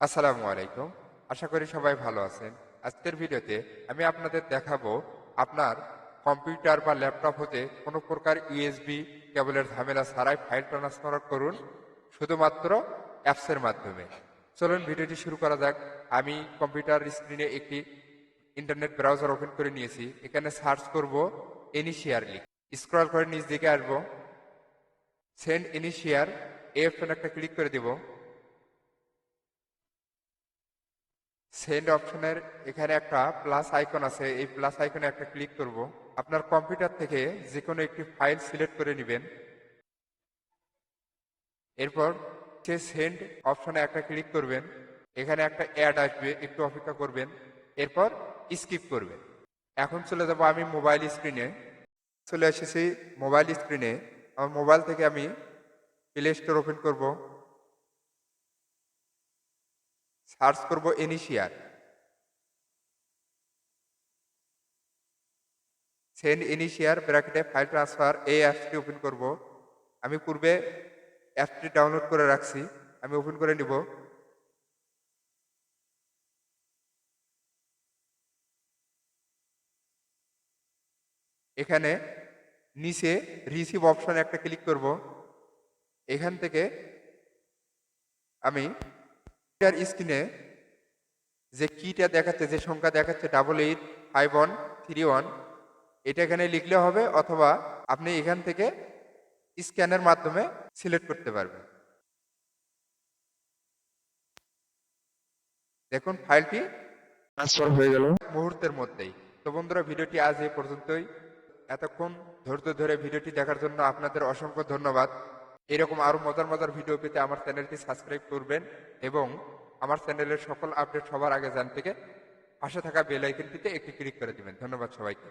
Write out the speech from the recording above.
আসসালামু আলাইকুম। আশা করি সবাই ভালো আছেন। আজকের ভিডিওতে আমি আপনাদের দেখাবো আপনার কম্পিউটার বা ল্যাপটপ হতে কোনো প্রকার ইউএসবি কেবলের ঝামেলা ছাড়াই ফাইল ট্রান্সফার করুন, শুধুমাত্র অ্যাপসের মাধ্যমে। চলুন ভিডিওটি শুরু করা যাক। আমি কম্পিউটার স্ক্রিনে একটি ইন্টারনেট ব্রাউজার ওপেন করে নিয়েছি। এখানে সার্চ করব এনিশিয়ারলি স্ক্রল করে নিচ দিকে আসব। সেন্ড ইনিশিয়ার এফ একটা ক্লিক করে দেবো। সেন্ড অপশনের এখানে একটা প্লাস আইকন আছে, এই প্লাস আইকনে একটা ক্লিক করব। আপনার কম্পিউটার থেকে যে কোনো একটি ফাইল সিলেক্ট করে নেবেন। এরপর সে সেন্ড অপশনে একটা ক্লিক করবেন। এখানে একটা অ্যাড আসবে, একটু অপেক্ষা করবেন। এরপর স্কিপ করবেন। এখন চলে যাব আমি মোবাইল স্ক্রিনে চলে এসেছি মোবাইল স্ক্রিনে আমার মোবাইল থেকে আমি প্লে স্টোর ওপেন করব। সার্চ করব এনিশিয়ার সেন্ড ইনিশিয়ার, ব্র্যাকেটে ফাইল ট্রান্সফার এই অ্যাপসটি ওপেন করব। আমি পূর্বে অ্যাপটি ডাউনলোড করে রাখছি, আমি ওপেন করে নিব। এখানে নিচে রিসিভ অপশনে একটা ক্লিক করব। এখান থেকে আমি এটার স্ক্রিনে যে কিটা দেখাচ্ছে যে সংখ্যা দেখাচ্ছে double eight five one three one এটা এখানে লিখলে হবে অথবা আপনি এখান থেকে স্ক্যানের মাধ্যমে সিলেক্ট করতে পারবেন। দেখুন ফাইলটি ট্রান্সফার হয়ে গেল। মুহূর্তের মধ্যেই। তো বন্ধুরা ভিডিওটি আজ এই পর্যন্তই। এতক্ষণ ধৈর্য ধরে ভিডিওটি দেখার জন্য আপনাদের অসংখ্য ধন্যবাদ। এরকম আরও মজার মজার ভিডিও পেতে আমার চ্যানেলটি সাবস্ক্রাইব করবেন এবং আমার চ্যানেলের সকল আপডেট সবার আগে জানতে পাশে থাকা বেল আইকনটিতে একটি ক্লিক করে দিবেন। ধন্যবাদ সবাইকে।